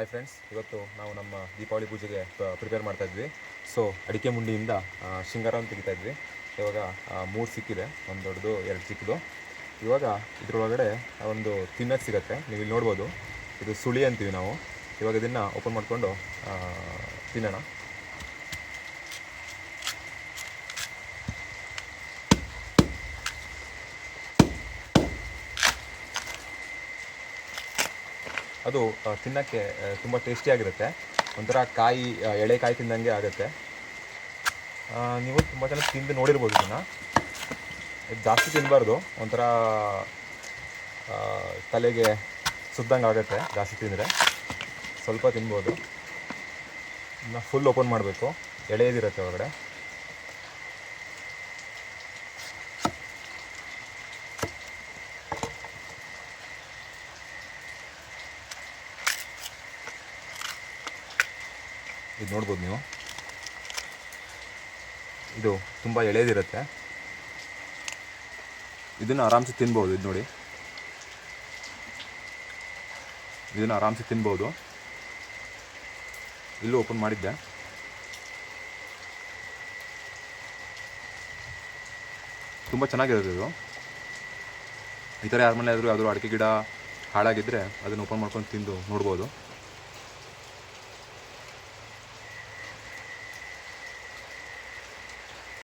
Hi friends ಇವತ್ತು ನಾವು ನಮ್ಮ ದೀಪಾವಳಿ ಪೂಜೆಗೆ ಪ್ರಿಪೇರ್ ಮಾಡ್ತಾ ಇದ್ವಿ. ಸೊ ಅಡಿಕೆ ಮುಂಡಿಯಿಂದ ಶೃಂಗಾರವನ್ನು ತೆಗಿತಾ ಇದ್ವಿ. ಇವಾಗ ಮೂರು ಸಿಕ್ಕಿದೆ. ಒಂದು ದೊಡ್ಡದು, ಎರಡು ಚಿಕ್ಕದು. ಇವಾಗ ಇದರೊಳಗಡೆ ಒಂದು ತಿನ್ನಕ್ಕೆ ಸಿಗುತ್ತೆ. ನೀವು ಇಲ್ಲಿ ನೋಡ್ಬೋದು. ಇದು ಸುಳಿ ಅಂತೀವಿ ನಾವು. ಇವಾಗ ಇದನ್ನು ಓಪನ್ ಮಾಡಿಕೊಂಡು ತಿನ್ನೋಣ. ಅದು ತಿನ್ನೋಕ್ಕೆ ತುಂಬ ಟೇಸ್ಟಿಯಾಗಿರುತ್ತೆ. ಒಂಥರ ಕಾಯಿ ಎಳೆಕಾಯಿ ಎಳೆ ಕಾಯಿ ತಿಂದಂಗೆ ಆಗುತ್ತೆ. ನೀವು ತುಂಬ ಜನ ತಿಂದು ನೋಡಿರ್ಬೋದು ಇದನ್ನು. ಇದು ಜಾಸ್ತಿ ತಿನ್ನಬಾರ್ದು ಒಂಥರ ತಲೆಗೆ ಸುದ್ದಂಗೆ ಆಗುತ್ತೆ ಜಾಸ್ತಿ ತಿಂದರೆ. ಸ್ವಲ್ಪ ತಿನ್ಬೋದು. ಇನ್ನು ಫುಲ್ ಓಪನ್ ಮಾಡಬೇಕು. ಎಳೆಯದಿರುತ್ತೆ ಒಳಗಡೆ. ಇದು ನೋಡ್ಬೋದು ನೀವು. ಇದು ತುಂಬ ಎಳೆದಿರುತ್ತೆ. ಇದನ್ನು ಆರಾಮ್ಸೆ ತಿನ್ಬೋದು, ಇದು ನೋಡಿ. ಇದನ್ನು ಆರಾಮ್ಸೆ ತಿನ್ಬೋದು. ಇಲ್ಲೂ ಓಪನ್ ಮಾಡಿದ್ದೆ. ತುಂಬ ಚೆನ್ನಾಗಿರುತ್ತೆ ಇದು. ಈ ಥರ ಯಾರ ಮನೆ ಆದರೂ ಯಾವುದಾದ್ರು ಅಡಿಕೆ ಗಿಡ ಹಾಳಾಗಿದ್ದರೆ ಅದನ್ನು ಓಪನ್ ಮಾಡ್ಕೊಂಡು ತಿಂದು ನೋಡ್ಬೋದು.